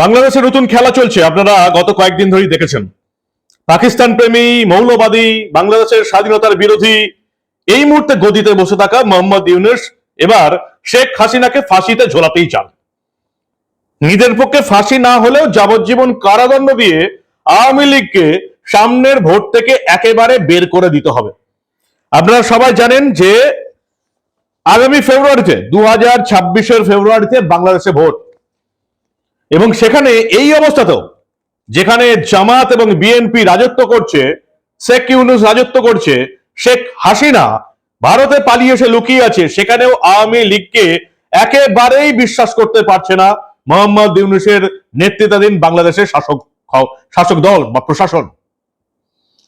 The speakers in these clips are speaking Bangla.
বাংলাদেশে নতুন খেলা চলছে। আপনারা গত কয়েকদিন ধরেই দেখেছেন। পাকিস্তান প্রেমী, মৌলবাদী, বাংলাদেশের স্বাধীনতার বিরোধী, এই মুহূর্তে গদিতে বসে থাকা মোহাম্মদ ইউনুস, এবার শেখ হাসিনাকে ফাঁসিতে ঝোলাতেই চান। নিজের পক্ষে ফাঁসি না হলেও যাবজ্জীবন কারাদণ্ড দিয়ে আওয়ামী লীগকে সামনের ভোট থেকে একেবারে বের করে দিতে হবে। আপনারা সবাই জানেন যে আগামী ফেব্রুয়ারিতে, দু হাজার ছাব্বিশের ফেব্রুয়ারিতে বাংলাদেশে ভোট। এবং সেখানে এই অবস্থাতেও, যেখানে জামাত এবং বিএনপি রাজত্ব করছে, শেখ ইউনুস রাজত্ব করছে, শেখ হাসিনা ভারতে পালিয়ে এসে লুকিয়ে আছে, সেখানেও আওয়ামী লীগকে একেবারেই বিশ্বাস করতে পারছে না মোহাম্মদ ইউনুসের নেতৃত্বাধীন বাংলাদেশের শাসক শাসক দল বা প্রশাসন।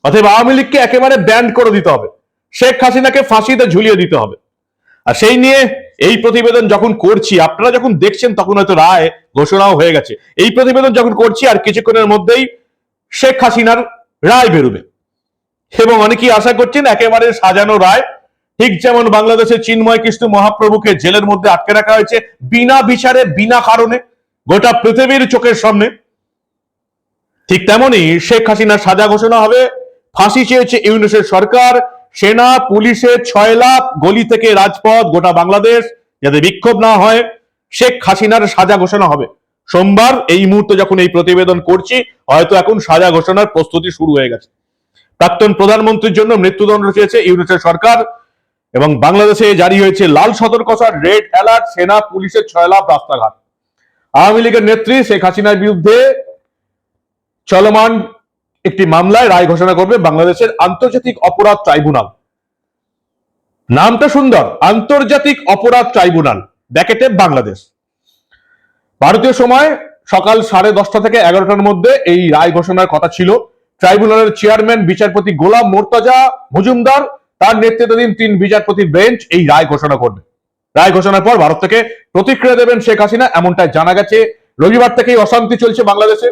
অতএব আওয়ামী লীগকে একেবারে ব্যান্ড করে দিতে হবে। শেখ হাসিনাকে ফাঁসিতে ঝুলিয়ে দিতে হবে। আর সেই নিয়ে এই প্রতিবেদন যখন করছি, আপনারা যখন দেখছেন, তখন হয়তো রায় ঘোষণাও হয়ে গেছে। এই প্রতিবেদন যখন করছি, আর কিছুক্ষণের মধ্যেই শেখ হাসিনার রায় বেরোবে। এবং অনেকেই আশা করছেন একেবারে সাজানো রায়, ঠিক যেমন বাংলাদেশের চিন্ময় কৃষ্ণ মহাপ্রভুকে জেলের মধ্যে আটকে রাখা হয়েছে, বিনা বিচারে, বিনা কারণে, গোটা পৃথিবীর চোখের সামনে। ঠিক তেমনি শেখ হাসিনার সাজা ঘোষণা হবে, ফাঁসি চেয়েছে ইউনুসের সরকার সেনা, পুলিশের ছয় লাখ গলি থেকে রাজপথ, গোটা বাংলাদেশ যাতে বিক্ষোভ না হয়। শেখ হাসিনার সাজা ঘোষণা হবে। সোমবার এই মুহূর্তে যখন এই প্রতিবেদন করছি, হয়তো এখন সাজা ঘোষণার প্রস্তুতি শুরু হয়ে গেছে। প্রাক্তন প্রধানমন্ত্রীর জন্য মৃত্যুদণ্ড চেয়েছে ইউনুসের সরকার এবং বাংলাদেশে জারি হয়েছে লাল সতর্কতা, রেড অ্যালার্ট, সেনা, পুলিশের ছয় লাখ রাস্তাঘাট। আওয়ামী লীগের নেত্রী শেখ হাসিনার বিরুদ্ধে চলমান একটি মামলায় রায় ঘোষণা করবে বাংলাদেশের আন্তর্জাতিক অপরাধ ট্রাইব্যুনাল। নামটা সুন্দর, আন্তর্জাতিক অপরাধ ট্রাইব্যুনাল, ব্যাকেটে বাংলাদেশ। ভারতীয় সময় সকাল সাড়ে দশটা থেকে এগারোটার মধ্যে এই রায় ঘোষণার কথা ছিল। ট্রাইব্যুনালের চেয়ারম্যান, বিচারপতি গোলাম মোর্তাজা মজুমদার, তার নেতৃত্বাধীন তিন বিচারপতির বেঞ্চ এই রায় ঘোষণা করবে। রায় ঘোষণার পর ভারত থেকে প্রতিক্রিয়া দেবেন শেখ হাসিনা, এমনটাই জানা গেছে। রবিবার থেকেই অশান্তি চলছে বাংলাদেশে।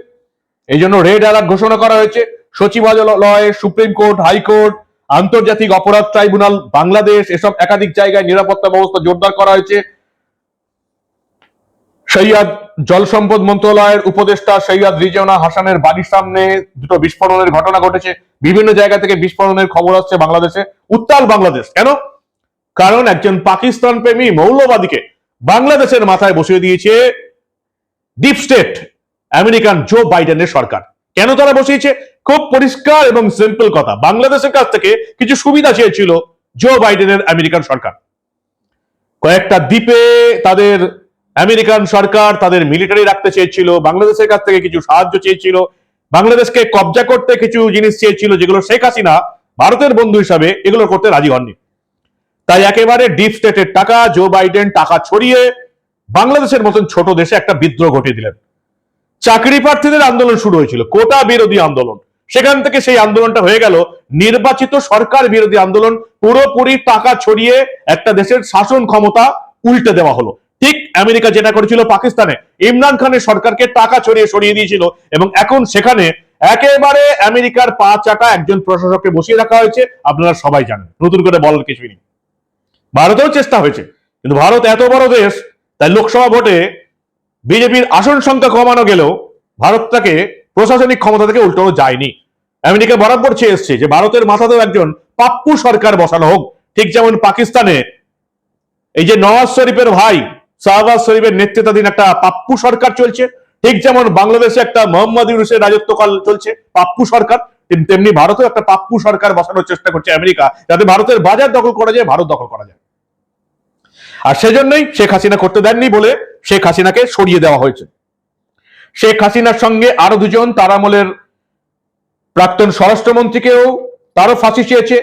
এই জন্য রেড অ্যালার্ট ঘোষণা করা হয়েছে। সচিবালয়, সুপ্রিম কোর্ট, হাইকোর্ট, আন্তর্জাতিক অপরাধ ট্রাইব্যুনাল, বাংলাদেশ, এসব একাধিক জায়গায় নিরাপত্তা ব্যবস্থা জোরদার করা হয়েছে। সৈয়দ জল সম্পদ মন্ত্রণালয়ের উপদেষ্টা সৈয়দ রিজওয়ানা হাসানের বাড়ির সামনে দুটো বিস্ফোরণের ঘটনা ঘটেছে। বিভিন্ন জায়গা থেকে বিস্ফোরণের খবর আসছে বাংলাদেশে। উত্তাল বাংলাদেশ, কেন? কারণ একজন পাকিস্তান প্রেমী মৌলবাদীকে বাংলাদেশের মাথায় বসিয়ে দিয়েছে ডিপ স্টেট। আমেরিকান জো বাইডেনের সরকার। কেন তারা বসিয়েছে? খুব পরিষ্কার এবং সিম্পল কথা। বাংলাদেশের কাছ থেকে কিছু সুবিধা চেয়েছিল জো বাইডেনের আমেরিকান সরকার। কয়েকটা দ্বীপে তাদের আমেরিকান সরকার তাদের মিলিটারি রাখতে চেয়েছিল, বাংলাদেশের কাছ থেকে কিছু সাহায্য চেয়েছিল, বাংলাদেশকে কবজা করতে কিছু জিনিস চেয়েছিল, যেগুলো শেখ হাসিনা ভারতের বন্ধু হিসাবে এগুলো করতে রাজি হননি। তাই একেবারে ডিপ স্টেটের টাকা, জো বাইডেন টাকা ছড়িয়ে বাংলাদেশের মতন ছোট দেশে একটা বিদ্রোহ ঘটিয়ে দিলেন। চাকরি প্রার্থীদের আন্দোলন শুরু হয়েছিল, কোটা বিরোধী আন্দোলন। সেখান থেকে সেই আন্দোলনটা হয়ে গেল, নির্বাচিত সরকার বিরোধী আন্দোলন, পুরোপুরি টাকা ছড়িয়ে একটা দেশের শাসন ক্ষমতা উল্টে দেওয়া হলো। ঠিক আমেরিকা যেটা করেছিল পাকিস্তানে, ইমরান খানের সরকারকে টাকা ছড়িয়ে সরিয়ে দিয়েছিল এবং এখন সেখানে একেবারে আমেরিকার পা চাটা একজন প্রশাসককে বসিয়ে রাখা হয়েছে, আপনারা সবাই জানেন, নতুন করে বলার কিছুই নেই। ভারতেও চেষ্টা হয়েছে, কিন্তু ভারত এত বড় দেশ, তাই লোকসভা ভোটে বিজেপির আসন সংখ্যা কমানো গেলেও ভারতটাকে প্রশাসনিক ক্ষমতা থেকে উল্টানো যায়নি। আমেরিকা বরাবর চেয়ে এসছে যে ভারতের মাথাতেও একজন পাপ্পু সরকার বসানো হোক। ঠিক যেমন পাকিস্তানে এই যে নওয়াজ শরীফের ভাই, শাহবাজ শরীফের নেতৃত্বাধীন একটা পাপ্পু সরকার চলছে। ঠিক যেমন বাংলাদেশে একটা মোহাম্মদ ইউনুসের রাজত্বকাল চলছে, পাপ্পু সরকার। তেমনি ভারতেও একটা পাপ্পু সরকার বসানোর চেষ্টা করছে আমেরিকা, যাতে ভারতের বাজার দখল করা যায়, ভারত দখল করা যায়। আর সেজন্যই শেখ হাসিনা করতে দেননি বলে শেখ হাসিনাকে সরিয়ে দেওয়া হয়েছে। শেখ হাসিনার সঙ্গে আরও দুজন তার আমলের প্রাক্তন স্বরাষ্ট্রমন্ত্রীকেও তারও ফাঁসি চেয়েছে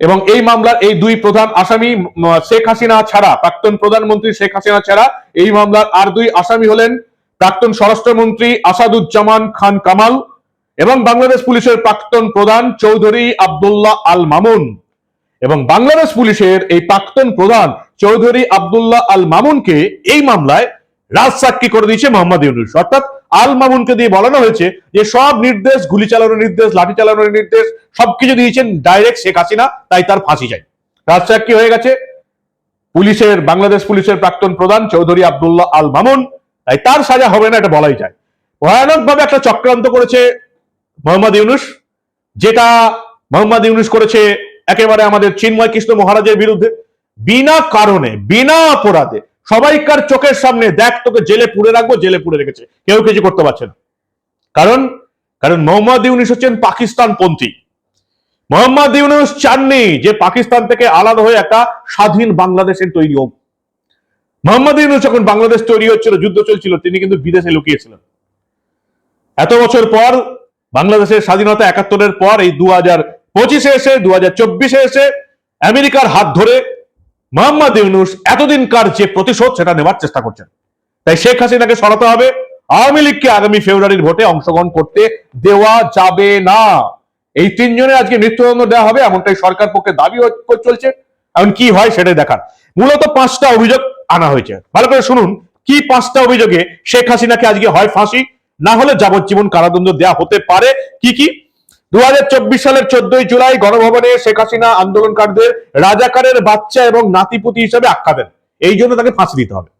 এবং এই মামলার এই দুই প্রধান আসামি শেখ হাসিনা ছাড়া, প্রাক্তন প্রধানমন্ত্রী শেখ হাসিনা ছাড়া এই মামলার আর দুই আসামি হলেন প্রাক্তন স্বরাষ্ট্রমন্ত্রী আসাদুজ্জামান খান কামাল এবং বাংলাদেশ পুলিশের প্রাক্তন প্রধান চৌধুরী আব্দুল্লাহ আল মামুন। এবং বাংলাদেশ পুলিশের এই প্রাক্তন প্রধান চৌধুরী আব্দুল্লাহ আল মামুনকে এই মামলায় রাজসাক্ষী করে দিয়েছে মোহাম্মদ ইউনুস। অর্থাৎ আল মামুনকে দিয়ে বলানো হয়েছে যে সব নির্দেশ, গুলি চালানোর নির্দেশ, লাঠি চালানোর নির্দেশ, সবকিছু দিয়েছেন ডাইরেক্ট শেখ হাসিনা, তাই তার ফাঁসি যায় চাই। রাজসাক্ষী হয়ে গেছে। পুলিশের, বাংলাদেশ পুলিশের প্রাক্তন প্রধান চৌধুরী আব্দুল্লাহ আল মামুন তাই তার সাজা হবে না, এটা বলাই যায়। ভয়ানক ভাবে একটা চক্রান্ত করেছে মোহাম্মদ ইউনুস, যেটা মোহাম্মদ ইউনুস করেছে একেবারে আমাদের চিন্ময় কৃষ্ণ মহারাজের বিরুদ্ধে। বিনা কারণে, বিনা অপরাধে সবাইকার চোখের সামনে দেখ, তোকে জেলে পুড়ে রাখব, জেলে পুড়ে রেখেছে। কেউ কিছু করতে পারছে না। কারণ কারণ মোহাম্মদ ইউনুস হচ্ছেন পাকিস্তান পন্থী মোহাম্মদ ইউনুস চাননি যে পাকিস্তান থেকে আলাদা হয়ে একটা স্বাধীন বাংলাদেশের তৈরি হোক। মোহাম্মদ ইউনুস যখন বাংলাদেশ তৈরি হচ্ছিল, যুদ্ধ চলছিল, তিনি কিন্তু বিদেশে লুকিয়েছিলেন। এত বছর পর, বাংলাদেশের স্বাধীনতা একাত্তরের পর, এই দু হাজার পঁচিশে এসে, দু হাজার চব্বিশে এসে, আমেরিকার হাত ধরে মোহাম্মদ ইউনুস এতদিনকার যে প্রতিশোধ সেটা নেবার চেষ্টা করছেন। তাই শেখ হাসিনাকে সরাতে হবে। আওয়ামী লীগকে আগামী ফেব্রুয়ারির ভোটে অংশগ্রহণ করতে দেওয়া যাবে না। এই তিনজনের আজকে মৃত্যুদণ্ড দেওয়া হবে, এমনটাই সরকার পক্ষে দাবি চলছে। এখন কি হয় সেটাই দেখার। মূলত পাঁচটা অভিযোগ আনা হয়েছে। ভালো করে শুনুন, কি পাঁচটা অভিযোগে শেখ হাসিনাকে আজকে হয় ফাঁসি? না হলে যাবজ্জীবন কারাদণ্ড দেওয়া হতে পারে। কি কি? দু হাজার চব্বিশ সালের চোদ্দই জুলাই গণভবনে শেখ হাসিনা আন্দোলনকারীদের রাজাকারের বাচ্চা এবং নাতিপুতি হিসেবে আখ্যা দেন। এই জন্য তাকে ফাঁসি দিতে হবে।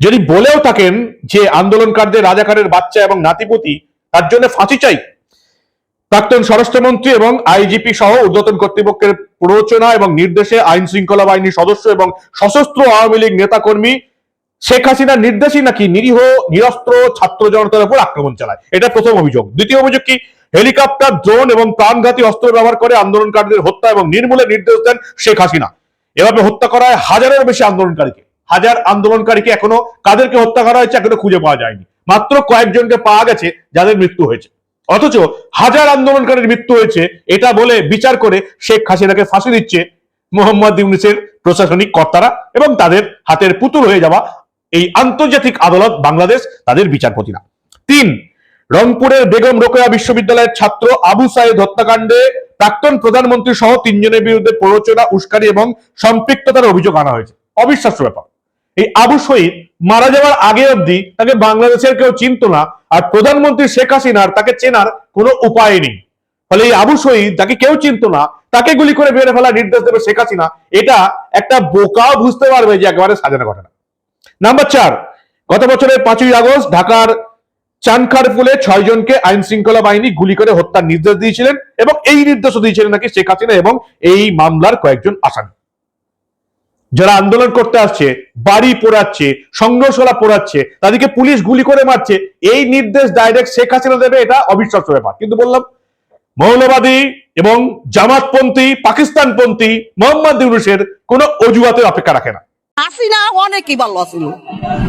যদি বলেও থাকেন যে আন্দোলনকারীদের রাজাকারের বাচ্চা এবং নাতিপুতি, তার জন্য ফাঁসি চাই। প্রাক্তন স্বরাষ্ট্রমন্ত্রী এবং আইজিপি সহ ঊর্ধ্বতন কর্তৃপক্ষের প্ররোচনা এবং নির্দেশে আইন শৃঙ্খলা বাহিনীর সদস্য এবং সশস্ত্র আওয়ামী লীগ নেতাকর্মী শেখ হাসিনার নির্দেশই নাকি নিরীহ, নিরস্ত্র ছাত্র জনতার উপর আক্রমণ চালায়। এটা প্রথম অভিযোগ। দ্বিতীয় অভিযোগ কি? হেলিকপ্টার, ড্রোন এবং প্রাণঘাতী অস্ত্র ব্যবহার করে আন্দোলনকারীদের হত্যা এবং নির্মূলের নির্দেশ দেন শেখ হাসিনা। এভাবে হত্যা করা হয় হাজারের বেশি আন্দোলনকারীকে। হাজার আন্দোলনকারীকে এখনও কাদেরকে হত্যা করা হয়েছে এখনও খুঁজে পাওয়া যায়নি। মাত্র কয়েকজনকে পাওয়া গেছে যাদের মৃত্যু হয়েছে। অথচ হাজার আন্দোলনকারীর মৃত্যু হয়েছে এটা বলে বিচার করে শেখ হাসিনাকে ফাঁসি দিচ্ছে মোহাম্মদ ইউনিসের প্রশাসনিক কর্তারা এবং তাদের হাতের পুতুল হয়ে যাওয়া এই আন্তর্জাতিক আদালত বাংলাদেশ, তাদের বিচারপতিরা। তিন রংপুরের বেগম রোকেয়া বিশ্ববিদ্যালয়ের ছাত্র আবু সাইদ হত্যাকাণ্ডে প্রাক্তন প্রধানমন্ত্রী সহ তিনজনের বিরুদ্ধে প্ররোচনা, উস্কানি এবং সম্পৃক্ততার অভিযোগ আনা হয়েছে। অবিশ্বাস্য ব্যাপার। এই আবু শহীদ মারা যাওয়ার আগে অবধি তাকে বাংলাদেশের কেউ চিনত না আর প্রধানমন্ত্রী শেখ হাসিনার তাকে চেনার কোনো উপায় নেই। ফলে এই আবু শহীদ যাকে কেউ চিনত না, তাকে গুলি করে বেড়ে ফেলার নির্দেশ দেবে শেখ হাসিনা। এটা একটা বোকাও বুঝতে পারবে যে একেবারে সাজানো ঘটনা। নাম্বার চার, গত বছরের পাঁচই আগস্ট ঢাকার চানখারপুলে ছয় জনকে আইন শৃঙ্খলা বাহিনী গুলি করে হত্যার নির্দেশ দিয়েছিলেন এবং এই নির্দেশও দিয়েছিলেন নাকি শেখ হাসিনা এবং এই মামলার কয়েকজন আসামি। যারা আন্দোলন করতে আসছে, বাড়ি পোড়াচ্ছে, সংঘর্ষলা পোড়াচ্ছে, তাদেরকে পুলিশ গুলি করে মারছে, এই নির্দেশ ডাইরেক্ট শেখ হাসিনা দেবে, এটা অবিশ্বাস্য ব্যাপার। কিন্তু বললাম, মৌলবাদী এবং জামাতপন্থী, পাকিস্তানপন্থী মোহাম্মদ ইউনুসের কোন অজুহাতের অপেক্ষা রাখে না। হাসিনা অনেকই ভালো আছিল।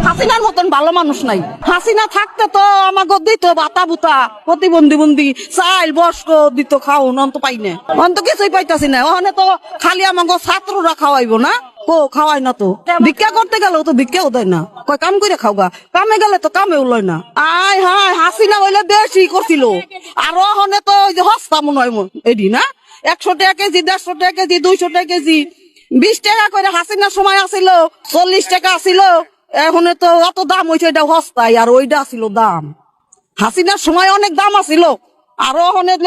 হাসিনার মতন ভালো মানুষ নাই। হাসিনা থাকতে তো আমাকে দিত বাতা বুতা, প্রতিবন্ধী বন্দি চাইল বস্ক দিত খাওন, অন্ত পাই না। অন্ত কিছুই পাইতাছি না। ওখানে তো খালি আমাকে ছাত্ররা খাওয়াইব না। ও খাওয়াই না তো। ভিক্ষা করতে গেলেও তো ভিক্ষাও দেয় না। কয়, কাম করে খাওগা। কামে গেলে তো কামেও লয় না। আয়, হায়, হাসিনা হইলে বেশি করছিল। আর ওখানে তো ওই যে হস্তা মনে হয় এডি না? একশো টাকা কেজি, দেড়শো টাকা কেজি, দুইশো টাকা কেজি। বিশ টাকা করে হাসিনার সময় আসিল চল্লিশ টাকা আসিল। এখন তো অত দাম হয়েছে এটা সস্তায় আর ওইটা আসিল দাম। হাসিনার সময় অনেক দাম আসিল আরও অনেক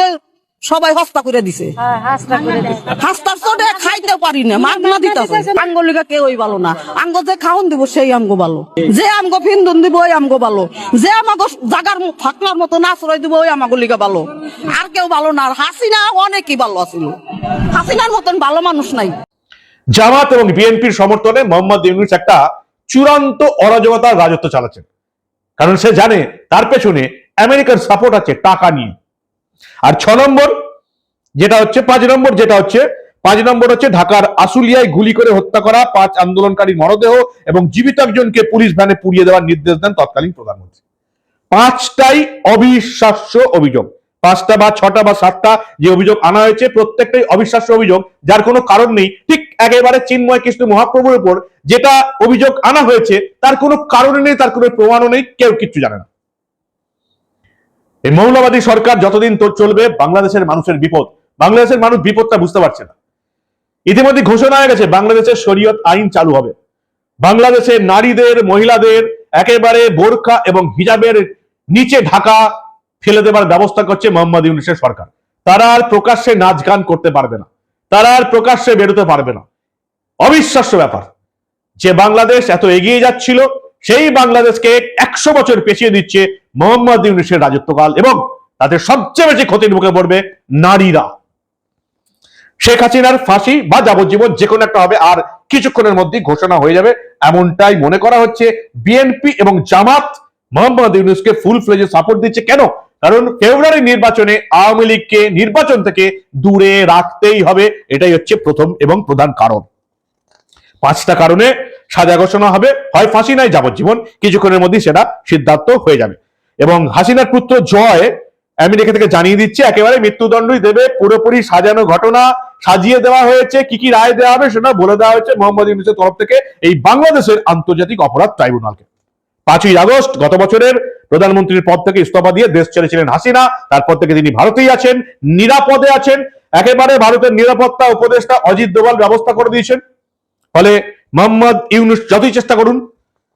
সবাই হস্তা করে দিছে। হাস্তার চোটে খাইতে পারি না মাগনা দিতেছে আঙ্গলিকা কেউই ভালো না। আঙ্গ যে খাওন দিব সেই আমগো ভালো। যে আমগো ফিন্দন দিব ওই আমগো ভালো। যে আমাগো জাগার ফাঁকনার মতো আশ্রয় দিব ওই আমাগো লিগা ভালো। আর কেউ ভালো না আর হাসিনা অনেকই ভালো আছিল। হাসিনার মতন ভালো মানুষ নাই। জামাত এবং বিএনপির সমর্থনে মোহাম্মদ ইউনুস একটা চূড়ান্ত অরাজকতার রাজত্ব চালাচ্ছেন। কারণ সে জানে, তার পেছনে আমেরিকার সাপোর্ট আছে টাকা নিয়ে। আর ছ নম্বর, যেটা হচ্ছে, পাঁচ নম্বর যেটা হচ্ছে, পাঁচ নম্বর হচ্ছে ঢাকার আশুলিয়ায় গুলি করে হত্যা করা, পাঁচ আন্দোলনকারী মরদেহ এবং জীবিত একজনকে পুলিশ ভ্যানে পুড়িয়ে দেওয়ার নির্দেশ দেন তৎকালীন প্রধানমন্ত্রী। পাঁচটাই অবিশ্বাস্য অভিযোগ। পাঁচটা বা ছটা বা সাতটা যে অভিযোগ আনা হয়েছে, প্রত্যেকটাই অবিশ্বাস্য অভিযোগ, যার কোনো কারণ নেই। ঠিক একেবারে চিন্ময় কৃষ্ণ মহাপ্রভুর উপর যেটা অভিযোগ আনা হয়েছে, তার কোনো কারণ নেই, তার কোনো প্রমাণও নেই, কেউ কিচ্ছু জানে না। এই মৌলবাদী সরকার যতদিন তোর চলবে, বাংলাদেশের মানুষের বিপদ, বাংলাদেশের মানুষ বিপদটা বুঝতে পারছে না। ইতিমধ্যে ঘোষণা হয়ে গেছে বাংলাদেশের শরীয়ত আইন চালু হবে। বাংলাদেশের নারীদের, মহিলাদের একেবারে বোরখা এবং হিজাবের নিচে ঢাকা ফেলে দেবার ব্যবস্থা করছে মোহাম্মদ ইউনুসের সরকার। তারা আর প্রকাশ্যে নাচ গান করতে পারবে না। তারা আর প্রকাশ্যে বেরোতে পারবে না। অবিশ্বাস্য ব্যাপার। যে বাংলাদেশ এত এগিয়ে যাচ্ছিল, সেই বাংলাদেশকে একশো বছর পেছিয়ে দিচ্ছে মোহাম্মদ ইউনুসের রাজত্বকাল এবং তাদের সবচেয়ে বেশি ক্ষতির মুখে পড়বে নারীরা। শেখ হাসিনার ফাঁসি বা যাবজ্জীবন যে কোনো একটা হবে, আর কিছুক্ষণের মধ্যেই ঘোষণা হয়ে যাবে। এমনটাই মনে করা হচ্ছে বিএনপি এবং জামাত মোহাম্মদ ইউনুসকে ফুল ফ্লেজে সাপোর্ট দিচ্ছে। কেন? কারণ ফেব্রুয়ারি নির্বাচনে আওয়ামী লীগকে নির্বাচন থেকে দূরে রাখতেই হবে। এটাই হচ্ছে প্রথম এবং প্রধান কারণ। পাঁচটা কারণে সাজা ঘোষণা হবে। হয় ফাঁসি নাই যাবজ্জীবন, কিছুক্ষণের মধ্যেই সেটা সিদ্ধান্ত হয়ে যাবে। এবং হাসিনার পুত্র জয় আমেরিকা থেকে জানিয়ে দিচ্ছে, একেবারে মৃত্যুদণ্ডই দেবে। পুরোপুরি সাজানো ঘটনা সাজিয়ে দেওয়া হয়েছে। কি কি রায় দেওয়া হবে সেটা বলে দেওয়া হয়েছে মোহাম্মদ ইউনুসের তরফ থেকে এই বাংলাদেশের আন্তর্জাতিক অপরাধ ট্রাইব্যুনালকে। পাঁচই আগস্ট, গত বছরের প্রধানমন্ত্রীর পদ থেকে ইস্তফা দিয়ে দেশ ছেড়েছিলেন হাসিনা। তারপর থেকে তিনি ভারতেই আছেন, নিরাপদে আছেন। একেবারে ভারতের নিরাপত্তা উপদেষ্টা অজিত দোভাল ব্যবস্থা করে দিয়েছেন। ফলে মোহাম্মদ ইউনুস যতই চেষ্টা করুন,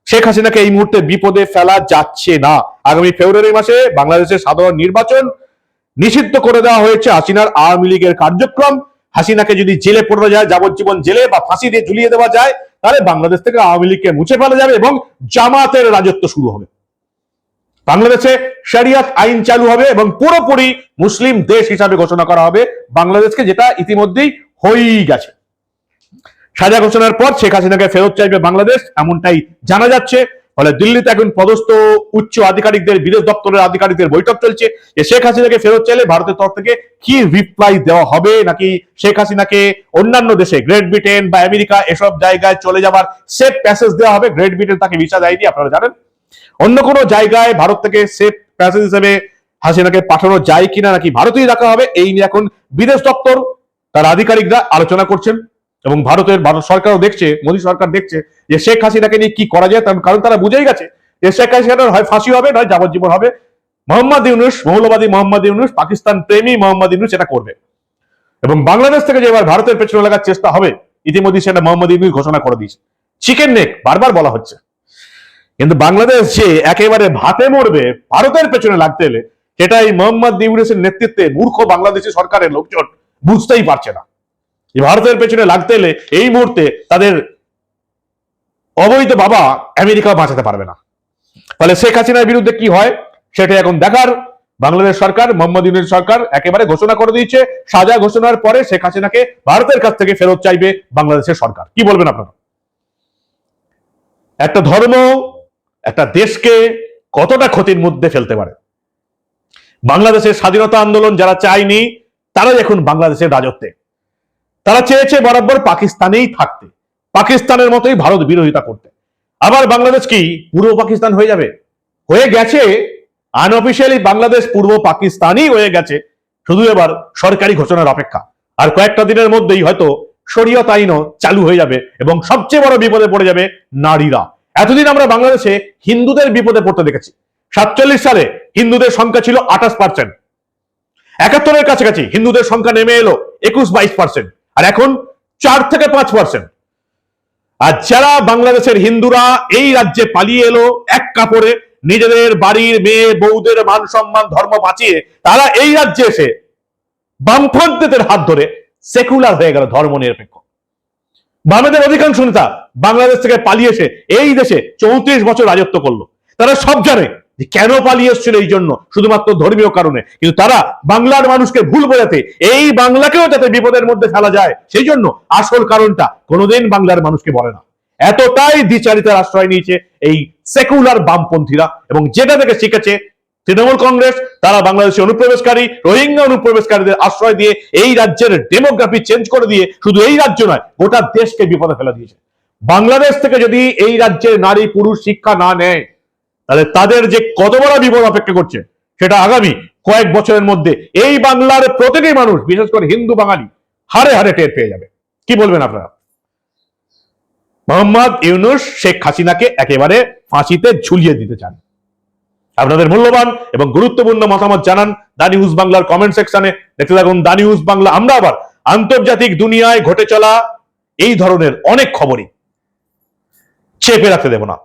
শেখ হাসিনাকে এই মুহূর্তে বিপদে ফেলা যাচ্ছে না। আগামী ফেব্রুয়ারি মাসে বাংলাদেশের সাধারণ নির্বাচন নিষিদ্ধ করে দেওয়া হয়েছে হাসিনার আওয়ামী লীগের কার্যক্রম। হাসিনাকে যদি জেলে পড়ে যায়, যাবজ্জীবন জেলে বা ফাঁসি দিয়ে ঝুলিয়ে দেওয়া যায়, তাহলে বাংলাদেশ থেকে আওয়ামী লীগকে মুছে ফেলা যাবে এবং জামাতের রাজত্ব শুরু হবে। বাংলাদেশে শরিয়াত আইন চালু হবে এবং পুরোপুরি মুসলিম দেশ হিসাবে ঘোষণা করা হবে। বাংলাদেশকে যেটা ইতিমধ্যেই হয়েই গেছে। সাজা ঘোষণার পর শেখ হাসিনাকে ফেরত চাইবে বাংলাদেশ, এমনটাই জানা যাচ্ছে। ফলে দিল্লিতে এখন পদস্থ উচ্চ আধিকারিকদের, বিদেশ দপ্তরের আধিকারিকদের বৈঠক চলছে। যে শেখ হাসিনাকে ফেরত চাইলে ভারতের তরফ থেকে কি রিপ্লাই দেওয়া হবে? নাকি শেখ হাসিনাকে অন্যান্য দেশে গ্রেট ব্রিটেন বা আমেরিকা এসব জায়গায় চলে যাবার সেফ প্যাসেজ দেওয়া হবে? গ্রেট ব্রিটেন তাকে ভিসা দেয়নি, আপনারা জানেন। অন্য কোনো জায়গায় ভারত থেকে সেফ প্যাসেজ হিসেবে হাসিনাকে পাঠানো যায় কিনা নাকি ভারতেই রাখা হবে, এই নিয়ে এখন বিদেশ দপ্তর, তার আধিকারিকরা আলোচনা করছেন। এবং ভারতের ভারত সরকারও দেখছে, মোদী সরকার দেখছে যে শেখ হাসিনাকে নিয়ে কি করা যায়, তার কারণ তারা বুঝেই গেছে যে শেখ হাসিনার হয় ফাঁসি হবে, নয় যাবজ্জীবন হবে। মোহাম্মদ ইউনুস, মৌলবাদী মোহাম্মদ ইউনুস, পাকিস্তান প্রেমী মোহাম্মদ ইউনুস এটা করবে। এবং বাংলাদেশ থেকে যে এবার ভারতের পেছনে লাগার চেষ্টা হবে, ইতিমধ্যে সেটা মোহাম্মদ ইউনুস ঘোষণা করে দিয়েছে। চিকেন নেক, বারবার বলা হচ্ছে। কিন্তু বাংলাদেশ যে একেবারে ভাতে মরবে, ভারতের পেছনে লাগতে এলে সেটাই মোহাম্মদ ইউনুসের নেতৃত্বে মূর্খ বাংলাদেশি সরকারের লোকজন বুঝতেই পারছে না। ভারতের পেছনে লাগতে এলে এই মুহূর্তে তাদের অবৈধ বাবা আমেরিকা বাঁচাতে পারবে না। ফলে শেখ হাসিনার বিরুদ্ধে কি হয় সেটা এখন দেখার বাংলাদেশ সরকার, মোহাম্মদ ইউনুস সরকার একেবারে ঘোষণা করে দিয়েছে। সাজা ঘোষণার পরে শেখ হাসিনাকে ভারতের কাছ থেকে ফেরত চাইবে বাংলাদেশের সরকার। কি বলবেন আপনারা? একটা ধর্ম, একটা দেশকে কতটা ক্ষতির মধ্যে ফেলতে পারে? বাংলাদেশের স্বাধীনতা আন্দোলন যারা চায়নি, তারাই এখন বাংলাদেশের রাজত্বে। তারা চেয়েছে বরাবর পাকিস্তানেই থাকতে, পাকিস্তানের মতোই ভারত বিরোধিতা করতে। আবার বাংলাদেশ কি পূর্ব পাকিস্তান হয়ে যাবে? হয়ে গেছে আনঅফিসিয়ালি বাংলাদেশ পূর্ব পাকিস্তানই হয়ে গেছে, শুধু এবার সরকারি ঘোষণার অপেক্ষা। আর কয়েকটা দিনের মধ্যেই হয়তো শরীয়ত আইনও চালু হয়ে যাবে এবং সবচেয়ে বড় বিপদে পড়ে যাবে নারীরা। এতদিন আমরা বাংলাদেশে হিন্দুদের বিপদে পড়তে দেখেছি। সাতচল্লিশ সালে হিন্দুদের সংখ্যা ছিল আঠাশ পার্সেন্ট একাত্তরের কাছাকাছি হিন্দুদের সংখ্যা নেমে এলো একুশ বাইশ পার্সেন্ট আর এখন চার থেকে পাঁচ পার্সেন্ট আর যারা বাংলাদেশের হিন্দুরা এই রাজ্যে পালিয়ে এলো, এক কাপড়ে নিজেদের বাড়ির মেয়ে, বউদের মান সম্মান, ধর্ম বাঁচিয়ে তারা এই রাজ্যে এসে বামপন্থীদের হাত ধরে সেকুলার হয়ে গেল ধর্ম নিরপেক্ষ। বামেদের অধিকাংশ নেতা বাংলাদেশ থেকে পালিয়ে এসে এই দেশে চৌত্রিশ বছর রাজত্ব করল। তারা সব জানে যে কেন পালিয়ে এসেছিল এই জন্য? শুধুমাত্র ধর্মীয় কারণে। কিন্তু তারা বাংলার মানুষকে ভুল বোঝাতে এই বাংলাকেও যাতে বিপদের মধ্যে ফেলা যায়, সেই জন্য আসল কারণটা কোনোদিন বাংলার মানুষকে বলে না। এতটাই দ্বিচারিতার আশ্রয় নিয়েছে এই সেকুলার বামপন্থীরা এবং যেটা থেকে শিখেছে তৃণমূল কংগ্রেস, তারা বাংলাদেশে অনুপ্রবেশকারী, রোহিঙ্গা অনুপ্রবেশকারীদের আশ্রয় দিয়ে এই রাজ্যের ডেমোগ্রাফি চেঞ্জ করে দিয়ে শুধু এই রাজ্য নয়, গোটা দেশকে বিপদে ফেলা দিয়েছে। বাংলাদেশ থেকে যদি এই রাজ্যের নারী, পুরুষ শিক্ষা না নেয় তাহলে তাদের যে কত বড় বিপদ অপেক্ষা করছে, সেটা আগামী কয়েক বছরের মধ্যে এই বাংলার প্রতিটি মানুষ, বিশেষ করে হিন্দু বাঙালি হারে হারে টের পেয়ে যাবে। কি বলবেন আপনারা? মোহাম্মদ ইউনুস, শেখ হাসিনাকে একেবারে ফাঁসিতে ঝুলিয়ে দিতে চান। আপনাদের মূল্যবান এবং গুরুত্বপূর্ণ মতামত জানান দানি নিউজ বাংলার কমেন্ট সেকশনে। দেখতে থাকুন দানি নিউজ বাংলা। আমরা আবার আন্তর্জাতিক দুনিয়ায় ঘটে চলা এই ধরনের অনেক খবরই চেপে রাখতে দেব না।